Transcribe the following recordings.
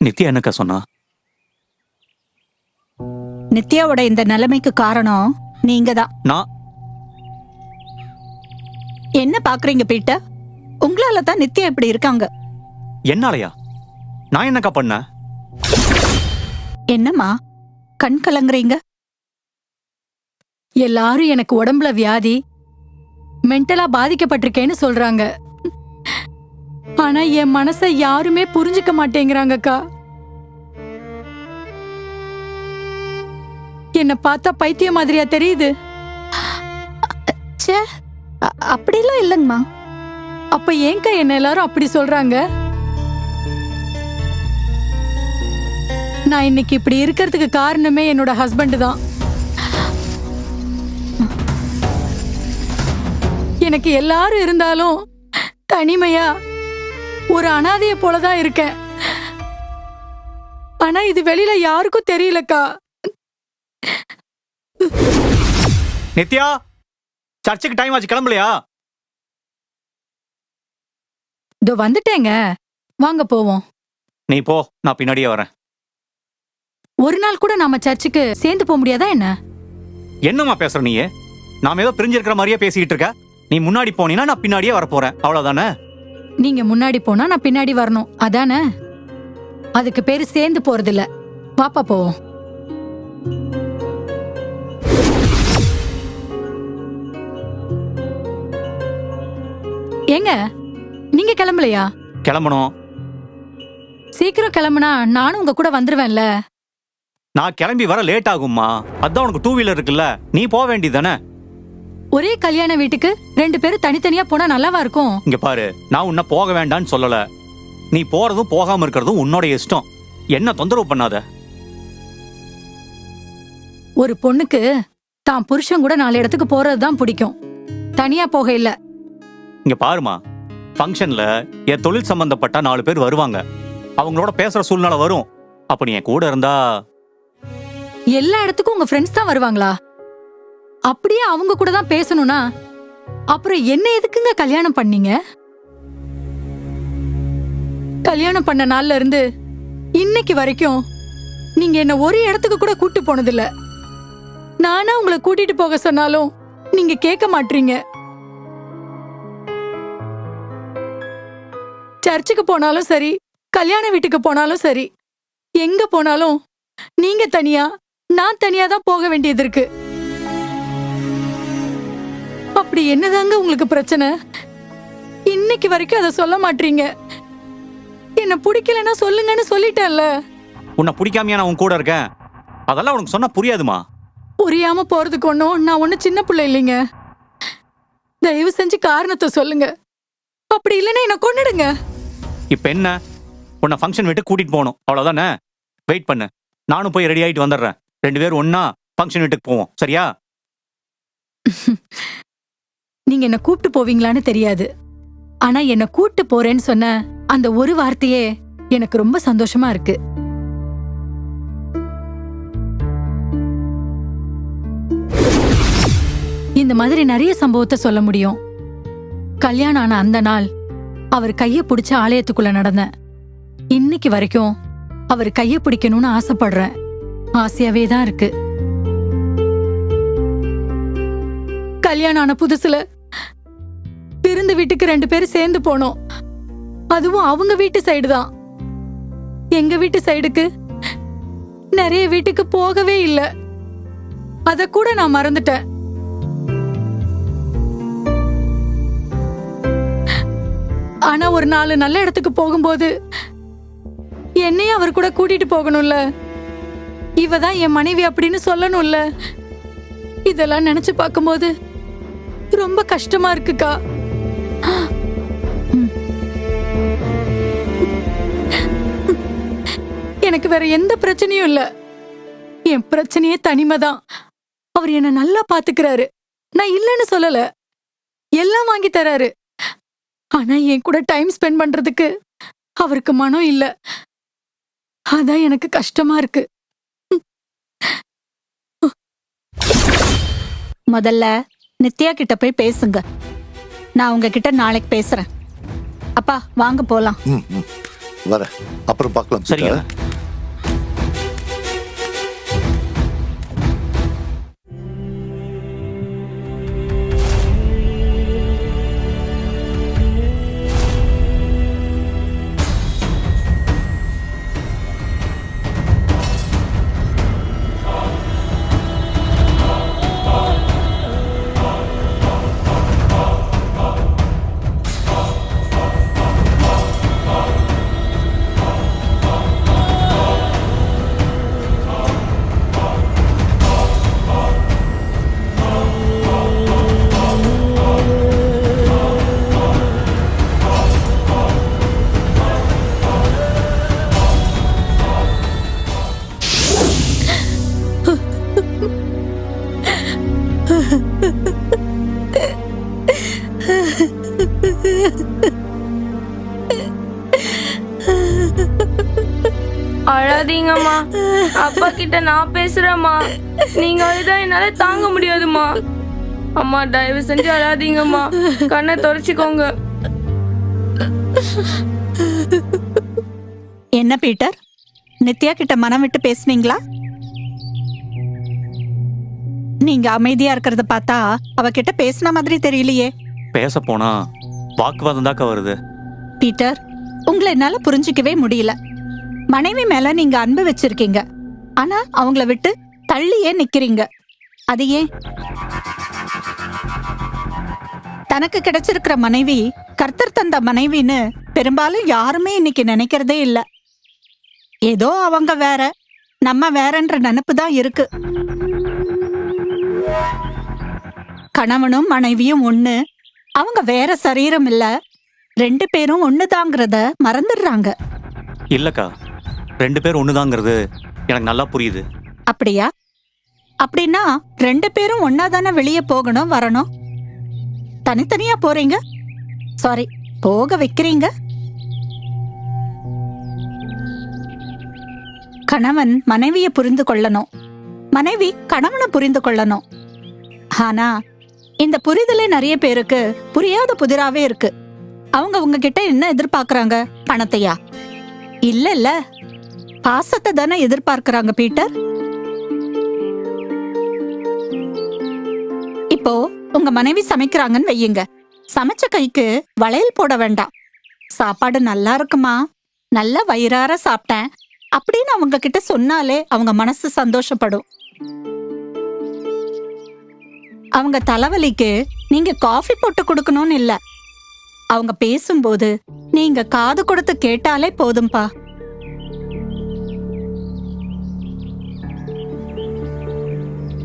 நித்யா என்னக்கா சொன்னா? நித்யாவோட இந்த நிலைமைக்கு காரணம் நீங்க தான் நான் என்ன பாக்குறீங்க பீட்டர்? உங்களால தான் நித்யா இப்படி இருக்காங்க. என்னாலயா? நான் என்னக்கா பண்ணேன் என்னம்மா? கண் கலங்குறீங்க? எல்லாரும் எனக்கு உடம்புல வியாதி மென்டலா பாதிக்கப்பட்டிருக்கேன்னு சொல்றாங்க. ஆனா என் மனசை யாருமே புரிஞ்சுக்க மாட்டேங்கிறாங்கக்கா. என்ன பார்த்தா பைத்தியம் மாதிரியா தெரியுது. அப்படிலாம் இல்லைங்கம்மா. அப்ப ஏன்க்கா என்ன எல்லாரும் அப்படி சொல்றாங்க? நான் இன்னைக்கு இப்படி இருக்கிறதுக்கு காரணமே என்னோட ஹஸ்பண்ட் தான். எனக்கு எல்லாரும் இருந்தாலும் தனிமையா ஒரு அனாதைய போலதான் இருக்கேன். ஆனா இது வெளியில யாருக்கும் தெரியலக்கா. நித்யா சர்ச்சுக்கு டைம் ஆச்சு கிளம்பலையா? இதோ வந்துட்டேங்க. வாங்க போவோம். நீ போ நான் பின்னாடியே வரேன். ஒரு நாள் கூட நாம சர்ச்சுக்கு சேர்ந்து போக முடியாதா என்ன? என்னம்மா பேசுற நீ நாம ஏதோ பிரிஞ்சிருக்கிற மாதிரியே பேசிக்கிட்டு இருக்க. நீ முன்னாடி போனீன்னா நான் பின்னாடியே வரப்போறேன். அவ்வளவுதானே? நீங்க முன்னாடி போனா நான் பின்னாடி வரணும். அதானே? அதுக்கு பேரு சேர்ந்து போறது இல்ல வாப்பா போவோம். ஏங்க நீங்க கிளம்பலையா? கிளம்பணும். சீக்கிரம் கிளம்புனா நானும் உங்க கூட வந்துருவேன்ல. நான் கிளம்பி வர லேட் ஆகும்மா. அதான் உனக்கு டூ வீலர் இருக்குல்ல. நீ போக வேண்டியதானே ஒரே கல்யாண வீட்டுக்கு ரெண்டு பேரும் தனித்தனியா போனா நல்லாவா இருக்கும்? இங்க பாரு நான் உன்னை போக வேண்டாம்னு சொல்லல. நீ போறதும் போகாம இருக்கிறதும் உன்னோட இஷ்டம். என்ன தொந்தரவு பண்ணாத? ஒரு பொண்ணுக்கு தான் புருஷன் கூட நாலு இடத்துக்கு போறது தான் பிடிக்கும். தனியா போக இல்ல. இங்க பாருமா ஃபங்க்ஷன்ல என் தொழில் சம்பந்தப்பட்ட நாலு பேர் வருவாங்க. அவங்களோட பேசுற சூழ்நிலை வரும். அப்ப நீ என் கூட இருந்தா? எல்லா இடத்துக்கும் உங்க ஃப்ரெண்ட்ஸ் தான் வருவாங்களா? அப்படியே அவங்க கூட தான் பேசணும்னா அப்புறம் என்ன எதுக்குங்க கல்யாணம் பண்ணீங்க? கல்யாணம் பண்ண நாள்ல இருந்து இன்னைக்கு வரைக்கும் நீங்க என்ன ஒரு இடத்துக்கு கூட கூட்டு போனதில்ல. நானா உங்களை கூட்டிட்டு போக சொன்னாலும் நீங்க கேட்க மாட்டீங்க சர்ச்சுக்கு போனாலும் சரி கல்யாண வீட்டுக்கு போனாலும் சரி எங்க போனாலும் நீங்க தனியா நான் தனியா தான் போக வேண்டியது இருக்கு. அப்படி என்னதாங்க உங்களுக்கு பிரச்சனை? இன்னைக்கு வரைக்கும் அதை சொல்ல மாட்டீங்க. என்ன பிடிக்கலன்னா சொல்லுங்கன்னு சொல்லிட்டேன்ல. உன்னை பிடிக்காமையா நான் உன் கூட இருக்கேன். அதெல்லாம் உனக்கு சொன்னா புரியாதுமா? புரியாம போறதுக்கு ஒன்றும் நான் ஒன்றும் சின்ன பிள்ளை இல்லைங்க. தயவு செஞ்சு காரணத்தை சொல்லுங்க. அப்படி இல்லைன்னா என்ன கொன்னுடுங்க. இப்ப என்ன? உன்னை ஃபங்க்ஷன் விட்டு கூட்டிட்டு போகணும். அவ்வளவுதானே? வெயிட் பண்ணு. நானும் போய் ரெடி ஆயிட்டு வந்துடுறேன். ரெண்டு பேரும் ஒண்ணா ஃபங்க்ஷன் வீட்டுக்கு போவோம். சரியா? நீங்க என்ன கூப்பிட்டு போவீங்களான்னு தெரியாது. ஆனா என்ன கூப்பிட்டு போறேன்னு சொன்ன அந்த ஒரு வார்த்தையே எனக்கு ரொம்ப சந்தோஷமா இருக்கு. இந்த மாதிரி நிறைய சம்பவத்தை சொல்ல முடியும். கல்யாணம் ஆன அந்த நாள் அவர் கைய பிடிச்ச ஆலயத்துக்குள்ள நடந்தேன் இன்னைக்கு வரைக்கும் அவர் கைய பிடிக்கணும்னு ஆசைப்படுறேன். ஆசையாவே தான் இருக்கு. கல்யாணம் ஆன புதுசுல விருந்து வீட்டுக்கு ரெண்டு பேரும் சேர்ந்து போனோம். அதுவும் அவங்க வீட்டு சைடு தான். எங்க வீட்டு சைடுக்கு நிறைய வீட்டுக்கு போகவே இல்லை. அத கூட நான் மறந்துட்டேன். ஆனா ஒரு நாலு நல்ல இடத்துக்கு போகும்போது என்னையும் அவர் கூட கூட்டிட்டு போகணும்ல. இவ தான் என் மனைவி அப்படின்னு சொல்லணும்ல. இதெல்லாம் நினைச்சு பார்க்கும்போது ரொம்ப கஷ்டமா இருக்குக்கா. எனக்கு வேற எந்த பிரச்சனையும் இல்ல. என் பிரச்சனையே தனிமை தான் அவர் என்ன நல்லா பாத்துக்கிறாரு. நான் இல்லைன்னு சொல்லல. எல்லாம் வாங்கி தராரு. ஆனா என் கூட டைம் ஸ்பெண்ட் பண்றதுக்கு அவருக்கு மனம் இல்ல. அதான் எனக்கு கஷ்டமா இருக்கு. முதல்ல நித்யா கிட்ட போய் பேசுங்க. நான் உங்ககிட்ட நாளைக்கு பேசுறேன். அப்பா வாங்க போலாம். ம் ம். வரேன். அப்புறம் பார்க்கலாம். சரிங்க. அழாதீங்கம்மா. அப்பா கிட்ட நான் பேசுறேம்மா. நீங்க அழுதா என்னால தாங்க முடியாதும்மா. அம்மா தயவு செஞ்சு அழாதீங்கம்மா. கண்ணை தொடச்சிக்கோங்க. என்ன பீட்டர்? நித்யா கிட்ட மனம் விட்டு பேசுனீங்களா? நீங்க அமைதியா இருக்கிறத பார்த்தா அவகிட்ட பேசுன மாதிரி தெரியலையே. பேச போனா வாக்குவாதம் தாக்கா வருது. பீட்டர் உங்களை என்னால புரிஞ்சிக்கவே முடியல. மனைவி மேல நீங்க அன்பு வச்சிருக்கீங்க. ஆனா அவங்கள விட்டு தள்ளியே நிக்கிறீங்க. அது ஏன்? தனக்கு கிடைச்சிருக்கிற மனைவி கர்த்தர் தந்த மனைவின்னு பெரும்பாலும் யாருமே இன்னைக்கு நினைக்கிறதே இல்ல. ஏதோ அவங்க வேற நம்ம வேறன்ற நினப்பு தான் இருக்கு. கணவனும் மனைவியும் ஒண்ணு அவங்க வேற சரீரம் இல்ல ரெண்டு பேரும் ஒண்ணுதாங்கிறத மறந்துடுறாங்க. இல்லக்கா. ரெண்டு பேர் ஒண்ணுதாங்கிறது எனக்கு நல்லா புரியுது. அப்படியா? அப்படின்னா ரெண்டு பேரும் ஒன்னா தானே வெளியே போகணும் வரணும்? தனித்தனியா போறீங்க? சாரி போக வைக்கிறீங்க? கணவன் மனைவியை புரிந்து கொள்ளணும். மனைவி கணவனை புரிந்து கொள்ளணும். ஆனா இந்த புரிதலே நிறைய பேருக்கு புரியாத புதிராவே இருக்கு. அவங்க உங்ககிட்ட என்ன எதிர்பார்க்கறாங்க? பணத்தையா? இல்ல இல்ல. பாசத்தை தானே எதிர்பார்க்கிறாங்க பீட்டர்? இப்போ உங்க மனைவி சமைக்கிறாங்கன்னு வையுங்க. சமைச்ச கைக்கு வளையல் போட வேண்டாம். சாப்பாடு நல்லா இருக்குமா? நல்லா வயிறார சாப்பிட்டேன். அப்படின்னு அவங்க கிட்ட சொன்னாலே அவங்க மனசு சந்தோஷப்படும். அவங்க தலைவலிக்கு நீங்க காஃபி போட்டு கொடுக்கணும்னு இல்ல. அவங்க பேசும்போது நீங்க காது கொடுத்து கேட்டாலே போதும்பா.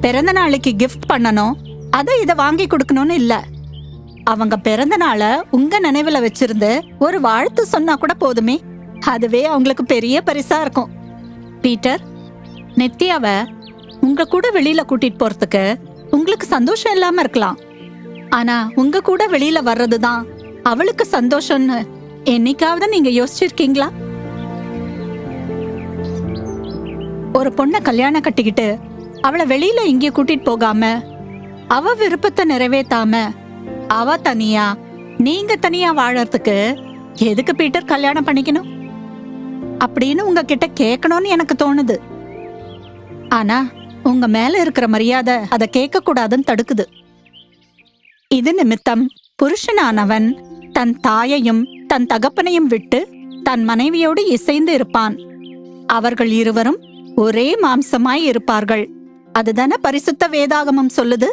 பிறந்த நாளைக்கு கிஃப்ட் பண்ணணும். அதை இதை வாங்கி கொடுக்கணும்னு இல்ல. அவங்க பிறந்த நாள உங்க நினைவுல வச்சிருந்து ஒரு வாழ்த்து சொன்னா கூட போதுமே. அதுவே அவங்களுக்கு பெரிய பரிசா இருக்கும். பீட்டர் நித்யாவ உங்க கூட வெளியில கூட்டிட்டு போறதுக்கு உங்களுக்கு சந்தோஷம் இல்லாம இருக்கலாம். ஆனா உங்க கூட வெளியில வர்றதுதான் அவளுக்கு சந்தோஷம்னு என்னைக்காவது நீங்க யோசிச்சிருக்கீங்களா? ஒரு பொண்ணை கல்யாணம் கட்டிக்கிட்டு அவளை வெளியில இங்கே கூட்டிட்டு போகாம அவ விருப்பத்தை நிறைவேத்தாம அவ தனியா நீங்க தனியா வாழறதுக்கு எதுக்கு பீட்டர் கல்யாணம் பண்ணிக்கணும்? அப்படின்னு உங்ககிட்ட கேட்கணும்னு எனக்கு தோணுது. ஆனா உங்க மேல இருக்கிற மரியாதை அதை கேட்க கூடாதுன்னு தடுக்குது. இது நிமித்தம் புருஷனானவன் தன் தாயையும் தன் தகப்பனையும் விட்டு தன் மனைவியோடு இசைந்து இருப்பான். அவர்கள் இருவரும் ஒரே மாம்சமாய் இருப்பார்கள். அதுதானே பரிசுத்த வேதாகமம் சொல்லுது?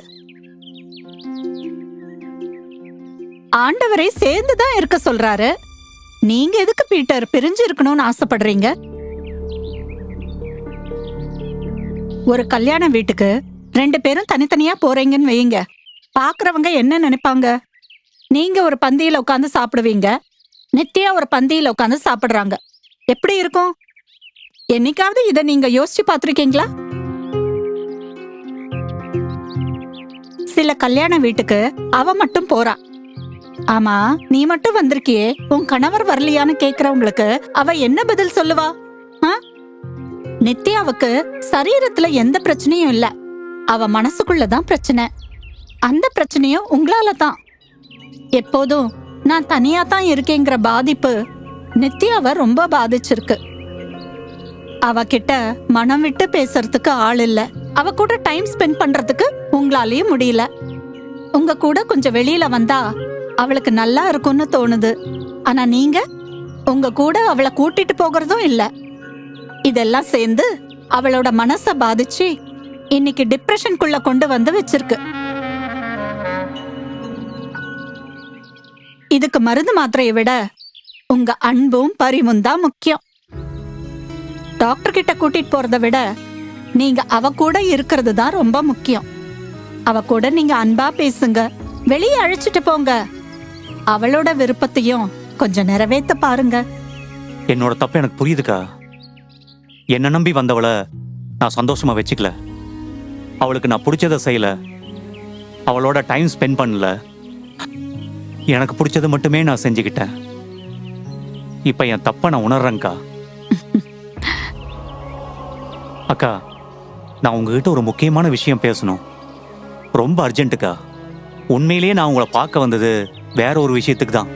ஆண்டவரை சேர்ந்துதான் இருக்க சொல்றாரு. நீங்க எதுக்கு பீட்டர் பிரிஞ்சு இருக்கணும்னு ஆசைப்படுறீங்க? ஒரு கல்யாண வீட்டுக்கு ரெண்டு பேரும் தனித்தனியா போறீங்கன்னு வையுங்க. பாக்குறவங்க என்ன நினைப்பாங்க? நீங்க ஒரு பந்தியில உட்காந்து சாப்பிடுவீங்க. நித்யா ஒரு பந்தியில உட்காந்து சாப்பிடுறாங்க. எப்படி இருக்கும்? என்னைக்காவது இதை நீங்க யோசிச்சு பார்த்துருக்கீங்களா? சில கல்யாண வீட்டுக்கு அவ மட்டும் போறா. ஆமா நீ மட்டும் வந்திருக்கியே. உன் கணவர் வரலையான்னு கேக்குறவங்களுக்கு அவ என்ன பதில் சொல்லுவா? ஆ? நித்யாவுக்கு சரீரத்துல எந்த பிரச்சனையும் இல்ல. அவ மனசுக்குள்ளதான் பிரச்சனை. அந்த பிரச்சனையும் உங்களால தான் எப்போதும் நான் தனியா தான் இருக்கேங்கிற பாதிப்பு நித்யாவை ரொம்ப பாதிச்சிருக்கு. அவகிட்ட மனம் விட்டு பேசுறதுக்கு ஆள் இல்லை. அவ கூட டைம் ஸ்பெண்ட் பண்றதுக்கு உங்களாலேயும் முடியல. உங்க கூட கொஞ்சம் வெளியில வந்தா அவளுக்கு நல்லா இருக்கும்னு தோணுது. ஆனா நீங்க உங்க கூட அவளை கூட்டிட்டு போகிறதும் இல்ல. இதெல்லாம் சேர்ந்து அவளோட மனச பாதிச்சு இன்னைக்கு டிப்ரெஷனுக்குள்ள கொண்டு வந்து வச்சிருக்கு. இதுக்கு மருந்து மாத்திரையை விட உங்க அன்பும் பரிவும் தான் முக்கியம். டாக்டர் கிட்ட கூட்டிட்டு போறதை விட நீங்க அவ கூட இருக்கிறது தான் ரொம்ப முக்கியம். அவ கூட நீங்க அன்பா பேசுங்க. வெளியே அழைச்சிட்டு போங்க. அவளோட விருப்பத்தையும் கொஞ்சம் நிறைவேத்த பாருங்க. என்னோட தப்பு எனக்கு புரியுதுக்கா? என்ன நம்பி வந்தவளை நான் சந்தோஷமா வச்சுக்கல. அவளுக்கு நான் பிடிச்சதை செய்யல. அவளோட டைம் ஸ்பெண்ட் பண்ணல. எனக்கு பிடிச்சது மட்டுமே நான் செஞ்சுக்கிட்டேன். இப்ப என் தப்பை நான் உணர்றேன்க்கா. அக்கா நான் உங்ககிட்ட ஒரு முக்கியமான விஷயம் பேசணும். ரொம்ப அர்ஜென்ட்டுக்கா. உண்மையிலேயே நான் உங்களை பார்க்க வந்தது வேற ஒரு விஷயத்துக்கு தான்.